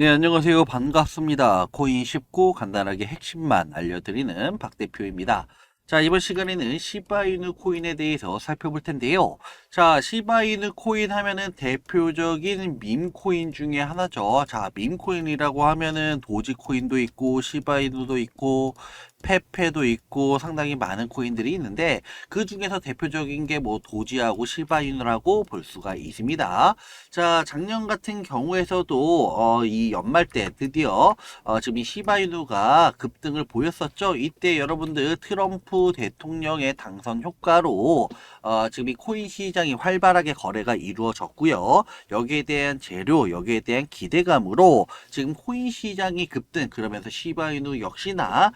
네, 안녕하세요. 반갑습니다. 코인 쉽고 간단하게 핵심만 알려드리는 박 대표입니다. 자, 이번 시간에는 시바이누 코인에 대해서 살펴볼 텐데요. 자, 시바이누 코인 하면은 대표적인 밈 코인 중에 하나죠. 자, 밈 코인이라고 하면은 도지 코인도 있고 시바이누도 있고 페페도 있고 상당히 많은 코인들이 있는데 그 중에서 대표적인 게 뭐 도지하고 시바이누라고 볼 수가 있습니다. 자, 작년 같은 경우에서도 어, 이 연말 때 드디어 어, 지금 이 시바이누가 급등을 보였었죠. 이때 여러분들 트럼프 대통령의 당선 효과로 어, 지금 이 코인 시장이 활발하게 거래가 이루어졌고요. 여기에 대한 재료, 여기에 대한 기대감으로 지금 코인 시장이 급등 그러면서 시바이누 역시나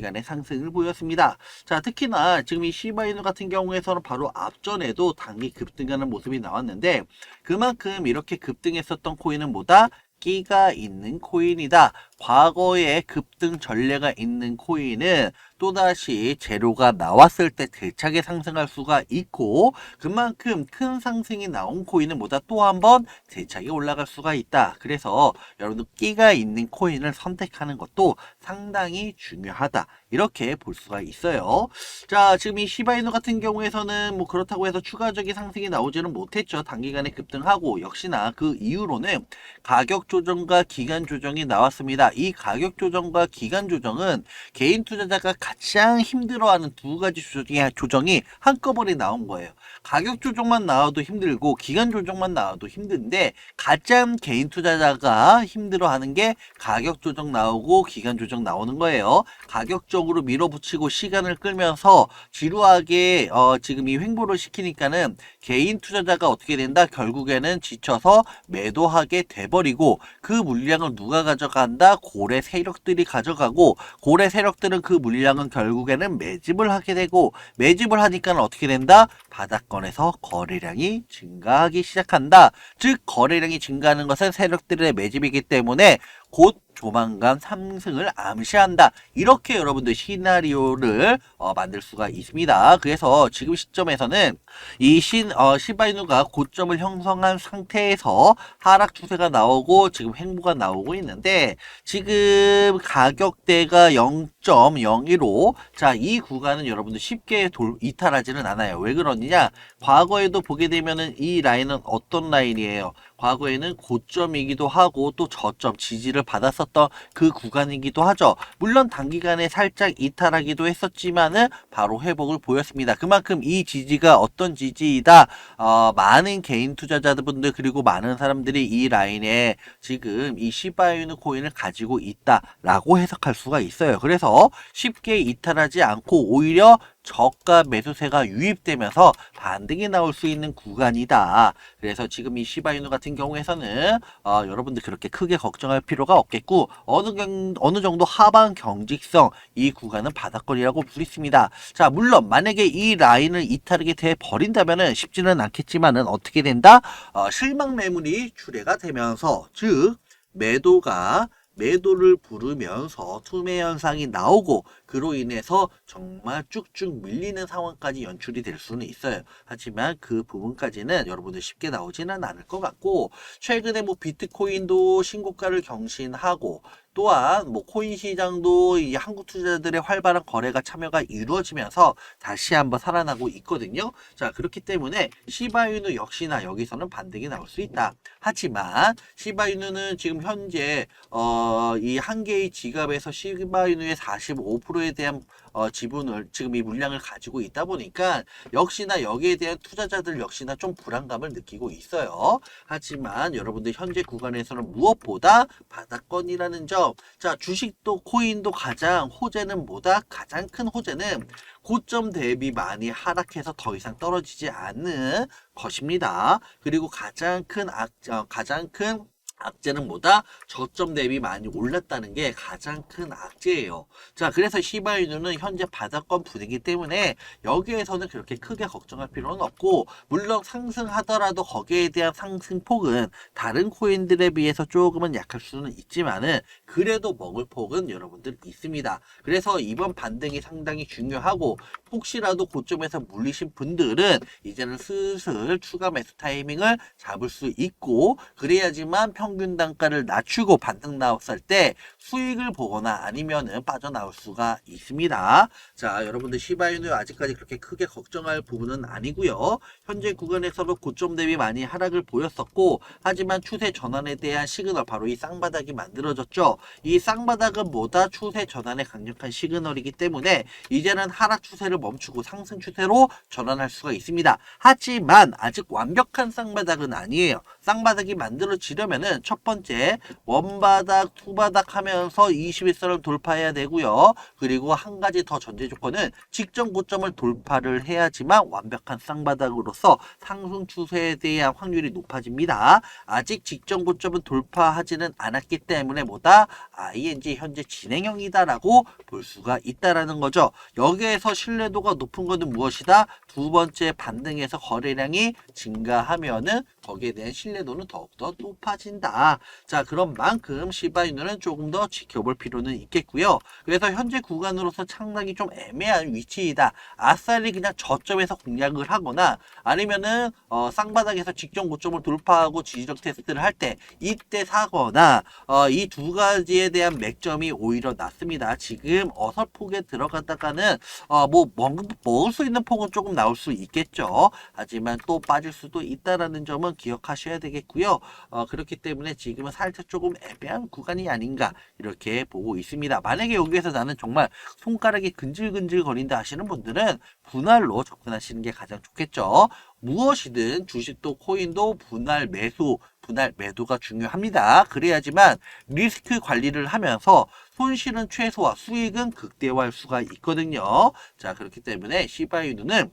단기간에 상승을 보였습니다. 자, 특히나 지금 이 시바이누 같은 경우에서는 바로 앞전에도 단기 급등하는 모습이 나왔는데 그만큼 이렇게 급등했었던 코인은 뭐다? 끼가 있는 코인이다. 과거에 급등 전례가 있는 코인은 또다시 재료가 나왔을 때 대차게 상승할 수가 있고 그만큼 큰 상승이 나온 코인은 뭐다 또 한 번 대차게 올라갈 수가 있다. 그래서 여러분들 끼가 있는 코인을 선택하는 것도 상당히 중요하다. 이렇게 볼 수가 있어요. 자, 지금 이 시바이누 같은 경우에서는 뭐 그렇다고 해서 추가적인 상승이 나오지는 못했죠. 단기간에 급등하고 역시나 그 이후로는 가격 조정과 기간 조정이 나왔습니다. 이 가격 조정과 기간 조정은 개인 투자자가 가장 힘들어하는 두 가지 조정이, 조정이 한꺼번에 나온 거예요. 가격 조정만 나와도 힘들고 기간 조정만 나와도 힘든데 가장 개인 투자자가 힘들어하는 게 가격 조정 나오고 기간 조정 나오는 거예요. 가격적으로 밀어붙이고 시간을 끌면서 지루하게 어, 지금 이 횡보를 시키니까는 개인 투자자가 어떻게 된다? 결국에는 지쳐서 매도하게 돼버리고 그 물량을 누가 가져간다? 고래 세력들이 가져가고 고래 세력들은 그 물량은 결국에는 매집을 하게 되고 매집을 하니까 어떻게 된다? 바닥권에서 거래량이 증가하기 시작한다. 즉 거래량이 증가하는 것은 세력들의 매집이기 때문에 곧 조만간 상승을 암시한다. 이렇게 여러분들 시나리오를 어, 만들 수가 있습니다. 그래서 지금 시점에서는 이 신, 어, 시바이누가 고점을 형성한 상태에서 하락 추세가 나오고 지금 횡보가 나오고 있는데 지금 가격대가 0.015. 자, 이 구간은 여러분들 쉽게 돌, 이탈하지는 않아요. 왜 그러느냐? 과거에도 보게 되면은 이 라인은 어떤 라인이에요? 과거에는 고점이기도 하고 또 저점 지지를 받았었던 그 구간이기도 하죠. 물론 단기간에 살짝 이탈하기도 했었지만은 바로 회복을 보였습니다. 그만큼 이 지지가 어떤 지지이다. 어, 많은 개인 투자자분들 그리고 많은 사람들이 이 라인에 지금 이 시바이누 코인을 가지고 있다라고 해석할 수가 있어요. 그래서 쉽게 이탈하지 않고 오히려 저가 매수세가 유입되면서 반등이 나올 수 있는 구간이다. 그래서 지금 이 시바이누 같은 경우에서는 어, 여러분들 그렇게 크게 걱정할 필요가 없겠고 어느 경, 어느 정도 하방 경직성 이 구간은 바닥거리라고 볼 수 있습니다. 자 물론 만약에 이 라인을 이탈하게 돼 버린다면은 쉽지는 않겠지만은 어떻게 된다? 어, 실망 매물이 출회가 되면서 즉 매도가 매도를 부르면서 투매 현상이 나오고 그로 인해서 정말 쭉쭉 밀리는 상황까지 연출이 될 수는 있어요. 하지만 그 부분까지는 여러분들 쉽게 나오지는 않을 것 같고 최근에 뭐 비트코인도 신고가를 경신하고 또한 뭐 코인 시장도 이 한국 투자자들의 활발한 거래가 참여가 이루어지면서 다시 한번 살아나고 있거든요. 자 그렇기 때문에 시바이누 역시나 여기서는 반등이 나올 수 있다. 하지만 시바이누는 지금 현재 어, 이 한 개의 지갑에서 시바이누의 45%에 대한 어, 지분을 지금 이 물량을 가지고 있다 보니까 역시나 여기에 대한 투자자들 역시나 좀 불안감을 느끼고 있어요. 하지만 여러분들 현재 구간에서는 무엇보다 바닥권이라는 점. 자, 주식도 코인도 가장 호재는 뭐다? 가장 큰 호재는 고점 대비 많이 하락해서 더 이상 떨어지지 않는 것입니다. 그리고 가장 큰 악, 어, 가장 큰 악재는 뭐다? 저점 대비 많이 올랐다는 게 가장 큰 악재예요. 자, 그래서 시바이누는 현재 바닥권 분위기 때문에 여기에서는 그렇게 크게 걱정할 필요는 없고, 물론 상승하더라도 거기에 대한 상승폭은 다른 코인들에 비해서 조금은 약할 수는 있지만은, 그래도 먹을 폭은 여러분들 있습니다. 그래서 이번 반등이 상당히 중요하고, 혹시라도 고점에서 물리신 분들은 이제는 슬슬 추가 매수 타이밍을 잡을 수 있고 그래야지만 평균 단가를 낮추고 반등 나왔을 때 수익을 보거나 아니면은 빠져나올 수가 있습니다. 자, 여러분들 시바이누 아직까지 그렇게 크게 걱정할 부분은 아니고요. 현재 구간에서도 고점 대비 많이 하락을 보였었고 하지만 추세 전환에 대한 시그널 바로 이 쌍바닥이 만들어졌죠. 이 쌍바닥은 뭐다 추세 전환에 강력한 시그널이기 때문에 이제는 하락 추세를 멈추고 상승 추세로 전환할 수가 있습니다. 하지만 아직 완벽한 쌍바닥은 아니에요. 쌍바닥이 만들어지려면은 첫 번째 원바닥, 투바닥 하면서 21선을 돌파해야 되고요. 그리고 한 가지 더 전제 조건은 직전 고점을 돌파를 해야지만 완벽한 쌍바닥으로서 상승 추세에 대한 확률이 높아집니다. 아직 직전 고점은 돌파하지는 않았기 때문에 뭐다 ING 현재 진행형이다라고 볼 수가 있다라는 거죠. 여기에서 신뢰 도가 높은 것은 무엇이다? 두 번째 반등에서 거래량이 증가하면은 거기에 대한 신뢰도는 더욱더 높아진다. 자, 그런 만큼 시바이누는 조금 더 지켜볼 필요는 있겠고요. 그래서 현재 구간으로서 상당히 좀 애매한 위치이다. 아싸리 그냥 저점에서 공략을 하거나 아니면은 어, 쌍바닥에서 직전 고점을 돌파하고 지지적 테스트를 할 때 이때 사거나 어, 이 두 가지에 대한 맥점이 오히려 낮습니다. 지금 어설프게 들어갔다가는 어, 뭐 먹, 먹을 수 있는 폭은 조금 나올 수 있겠죠. 하지만 또 빠질 수도 있다라는 점은 기억하셔야 되겠고요. 어, 그렇기 때문에 지금은 살짝 조금 애매한 구간이 아닌가 이렇게 보고 있습니다. 만약에 여기에서 나는 정말 손가락이 근질근질 거린다 하시는 분들은 분할로 접근하시는 게 가장 좋겠죠. 무엇이든 주식도 코인도 분할 매수, 분할 매도가 중요합니다. 그래야지만 리스크 관리를 하면서 손실은 최소화, 수익은 극대화할 수가 있거든요. 자, 그렇기 때문에 시바이누는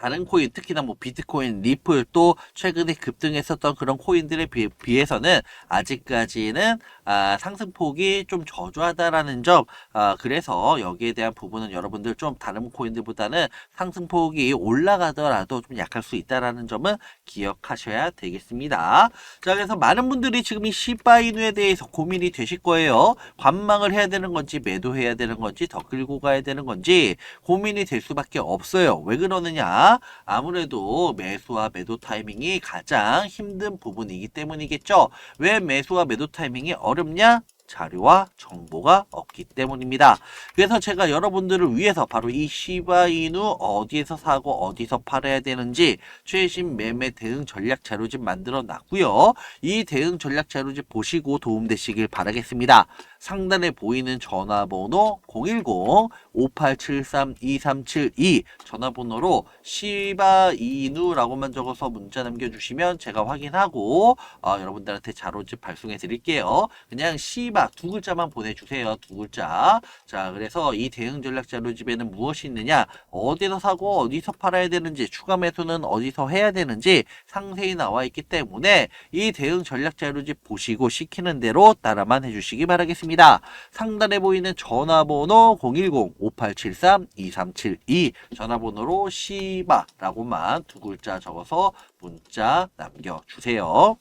다른 코인, 특히나 뭐 비트코인, 리플 또 최근에 급등했었던 그런 코인들에 비, 비해서는 아직까지는 아, 상승폭이 좀 저조하다라는 점, 아, 그래서 여기에 대한 부분은 여러분들 좀 다른 코인들보다는 상승폭이 올라가더라도 좀 약할 수 있다라는 점은 기억하셔야 되겠습니다. 자, 그래서 많은 분들이 지금 이 시바이누에 대해서 고민이 되실 거예요. 관망을 해야 되는 건지 매도해야 되는 건지 더 끌고 가야 되는 건지 고민이 될 수밖에 없어요. 왜 그러느냐? 아무래도 매수와 매도 타이밍이 가장 힘든 부분이기 때문이겠죠. 왜 매수와 매도 타이밍이 어렵냐? 자료와 정보가 없기 때문입니다. 그래서 제가 여러분들을 위해서 바로 이 시바이누 어디에서 사고 어디서 팔아야 되는지 최신 매매 대응 전략 자료집 만들어 놨고요. 이 대응 전략 자료집 보시고 도움되시길 바라겠습니다. 상단에 보이는 전화번호 010-5873-2372 전화번호로 시바이누라고만 적어서 문자 남겨주시면 제가 확인하고 어, 여러분들한테 자료집 발송해 드릴게요. 그냥 시바 두 글자만 보내주세요. 두 글자. 자, 그래서 이 대응 전략 자료집에는 무엇이 있느냐, 어디서 사고 어디서 팔아야 되는지, 추가 매수는 어디서 해야 되는지 상세히 나와 있기 때문에 이 대응 전략 자료집 보시고 시키는 대로 따라만 해주시기 바라겠습니다. 상단에 보이는 전화번호 010-5873-2372 전화번호로 시바라고만 두 글자 적어서 문자 남겨주세요.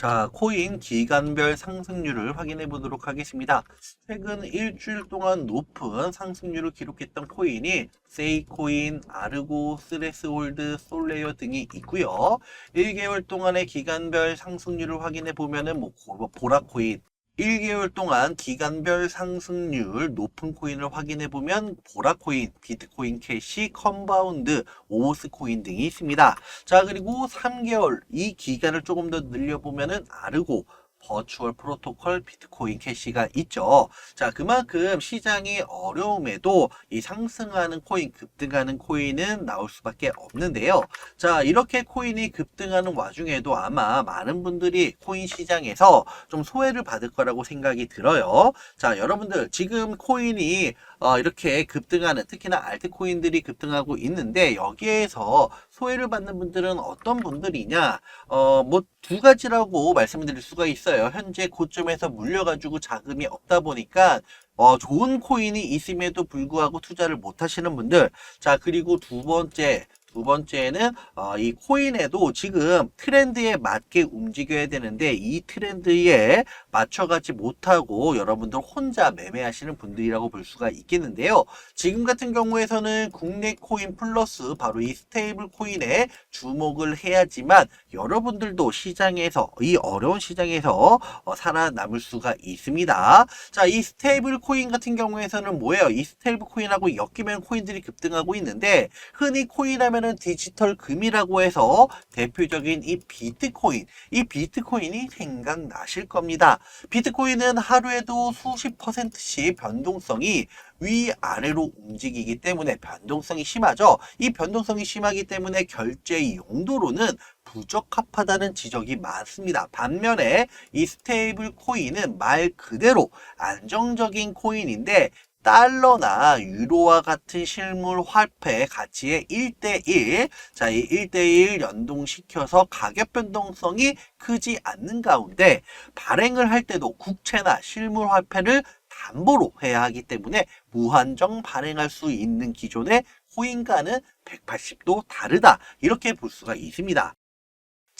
자, 코인 기간별 상승률을 확인해 보도록 하겠습니다. 최근 일주일 동안 높은 상승률을 기록했던 코인이 세이코인, 아르고, 스레스홀드, 솔레어 등이 있고요. 1개월 동안의 기간별 상승률을 확인해 보면은 뭐 보라코인 1개월 동안 기간별 상승률 높은 코인을 확인해 보면 보라코인, 비트코인 캐시, 컴바운드, 오스코인 등이 있습니다. 자, 그리고 3개월 이 기간을 조금 더 늘려 보면은 아르고, 버추얼 프로토콜 비트코인 캐시가 있죠. 자, 그만큼 시장이 어려움에도 이 상승하는 코인, 급등하는 코인은 나올 수밖에 없는데요. 자, 이렇게 코인이 급등하는 와중에도 아마 많은 분들이 코인 시장에서 좀 소외를 받을 거라고 생각이 들어요. 자, 여러분들 지금 코인이 어, 이렇게 급등하는 특히나 알트코인들이 급등하고 있는데 여기에서 소외를 받는 분들은 어떤 분들이냐? 어, 뭐 두 가지라고 말씀드릴 수가 있어요. 현재 고점에서 물려가지고 자금이 없다 보니까 어, 좋은 코인이 있음에도 불구하고 투자를 못 하시는 분들. 자, 그리고 두 번째, 두 번째는 어, 이 코인에도 지금 트렌드에 맞게 움직여야 되는데 이 트렌드에 맞춰가지 못하고 여러분들 혼자 매매하시는 분들이라고 볼 수가 있겠는데요. 지금 같은 경우에서는 국내 코인 플러스 바로 이 스테이블 코인에 주목을 해야지만 여러분들도 시장에서 이 어려운 시장에서 어, 살아남을 수가 있습니다. 자, 이 스테이블 코인 같은 경우에서는 뭐예요? 이 스테이블 코인하고 엮이면 코인들이 급등하고 있는데 흔히 코인하면 은 디지털 금이라고 해서 대표적인 이 비트코인, 이 비트코인이 생각나실 겁니다. 비트코인은 하루에도 수십 퍼센트씩 변동성이 위아래로 움직이기 때문에 변동성이 심하죠. 이 변동성이 심하기 때문에 결제 용도로는 부적합하다는 지적이 많습니다. 반면에 이 스테이블 코인은 말 그대로 안정적인 코인인데 달러나 유로와 같은 실물 화폐 가치의 1대1, 자, 이 1대1 연동시켜서 가격 변동성이 크지 않는 가운데 발행을 할 때도 국채나 실물 화폐를 담보로 해야 하기 때문에 무한정 발행할 수 있는 기존의 코인과는 180도 다르다. 이렇게 볼 수가 있습니다.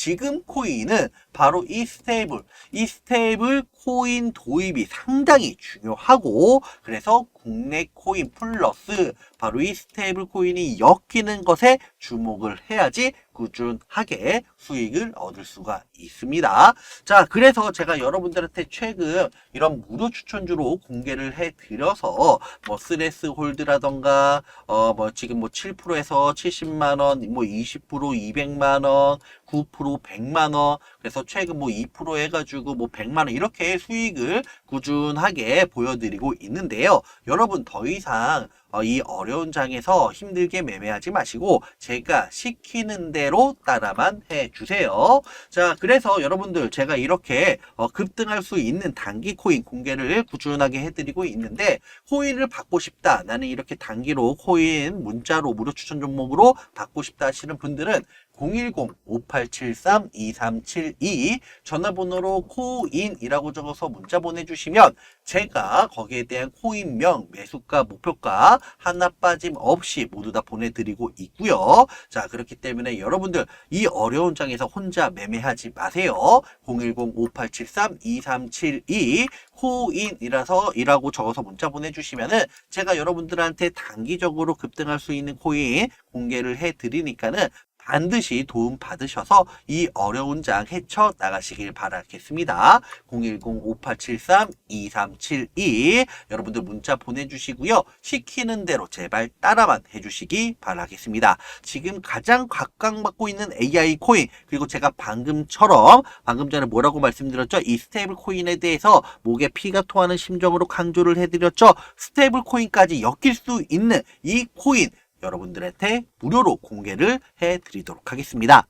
지금 코인은 바로 이 스테이블, 이 스테이블 코인 도입이 상당히 중요하고 그래서 국내 코인 플러스 바로 이 스테이블 코인이 엮이는 것에 주목을 해야지 꾸준하게 수익을 얻을 수가 있습니다. 자, 그래서 제가 여러분들한테 최근 이런 무료 추천주로 공개를 해 드려서 뭐 스레스 홀드라던가 어 뭐 지금 뭐 7%에서 70만 원, 뭐 20% 200만 원, 9% 100만 원. 그래서 최근 뭐 2% 해가지고 뭐 100만 원 이렇게 수익을 꾸준하게 보여드리고 있는데요. 여러분 더 이상 어, 이 어려운 장에서 힘들게 매매하지 마시고 제가 시키는 대로 따라만 해주세요. 자, 그래서 여러분들 제가 이렇게 어, 급등할 수 있는 단기 코인 공개를 꾸준하게 해드리고 있는데 코인을 받고 싶다. 나는 이렇게 단기로 코인 문자로 무료 추천 종목으로 받고 싶다 하시는 분들은 010-5873-2372 전화번호로 코인이라고 적어서 문자 보내주시면 제가 거기에 대한 코인명, 매수가, 목표가 하나 빠짐없이 모두 다 보내드리고 있고요. 자 그렇기 때문에 여러분들 이 어려운 장에서 혼자 매매하지 마세요. 010-5873-2372 코인이라서 이라고 적어서 문자 보내주시면은 제가 여러분들한테 단기적으로 급등할 수 있는 코인 공개를 해드리니까는 반드시 도움 받으셔서 이 어려운 장 헤쳐 나가시길 바라겠습니다. 010-5873-2372 여러분들 문자 보내주시고요. 시키는 대로 제발 따라만 해주시기 바라겠습니다. 지금 가장 각광받고 있는 AI 코인 그리고 제가 방금처럼 방금 전에 뭐라고 말씀드렸죠? 이 스테이블 코인에 대해서 목에 피가 토하는 심정으로 강조를 해드렸죠? 스테이블 코인까지 엮일 수 있는 이 코인 여러분들한테 무료로 공개를 해드리도록 하겠습니다.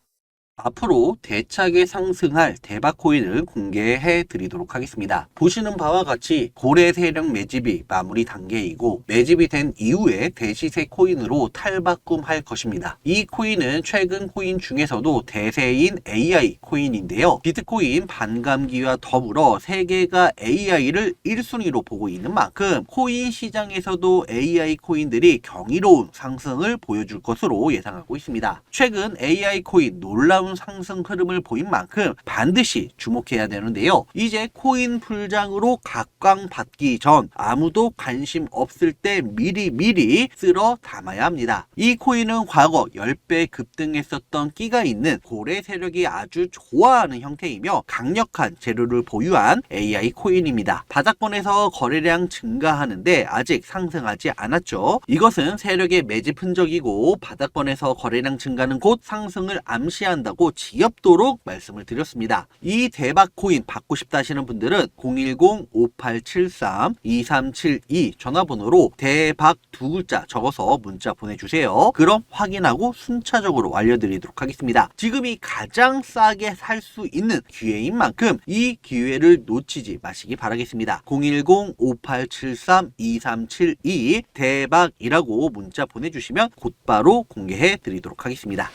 앞으로 대차게 상승할 대박 코인을 공개해 드리도록 하겠습니다. 보시는 바와 같이 고래 세력 매집이 마무리 단계이고 매집이 된 이후에 대시세 코인으로 탈바꿈할 것입니다. 이 코인은 최근 코인 중에서도 대세인 AI 코인인데요. 비트코인 반감기와 더불어 세계가 AI를 1순위로 보고 있는 만큼 코인 시장에서도 AI 코인들이 경이로운 상승을 보여줄 것으로 예상하고 있습니다. 최근 AI 코인 놀라운 상승 흐름을 보인 만큼 반드시 주목해야 되는데요. 이제 코인 풀장으로 각광받기 전 아무도 관심 없을 때 미리 미리 쓸어 담아야 합니다. 이 코인은 과거 10배 급등했었던 끼가 있는 고래 세력이 아주 좋아하는 형태이며 강력한 재료를 보유한 AI 코인입니다. 바닥권에서 거래량 증가하는데 아직 상승하지 않았죠. 이것은 세력의 매집 흔적이고 바닥권에서 거래량 증가는 곧 상승을 암시 한다고 지엽도록 말씀을 드렸습니다. 이 대박 코인 받고 싶다 하시는 분들은 010-5873-2372 전화번호로 대박 두 글자 적어서 문자 보내주세요. 그럼 확인하고 순차적으로 알려드리도록 하겠습니다. 지금이 가장 싸게 살 수 있는 기회인 만큼 이 기회를 놓치지 마시기 바라겠습니다. 010-5873-2372 대박이라고 문자 보내주시면 곧바로 공개해 드리도록 하겠습니다.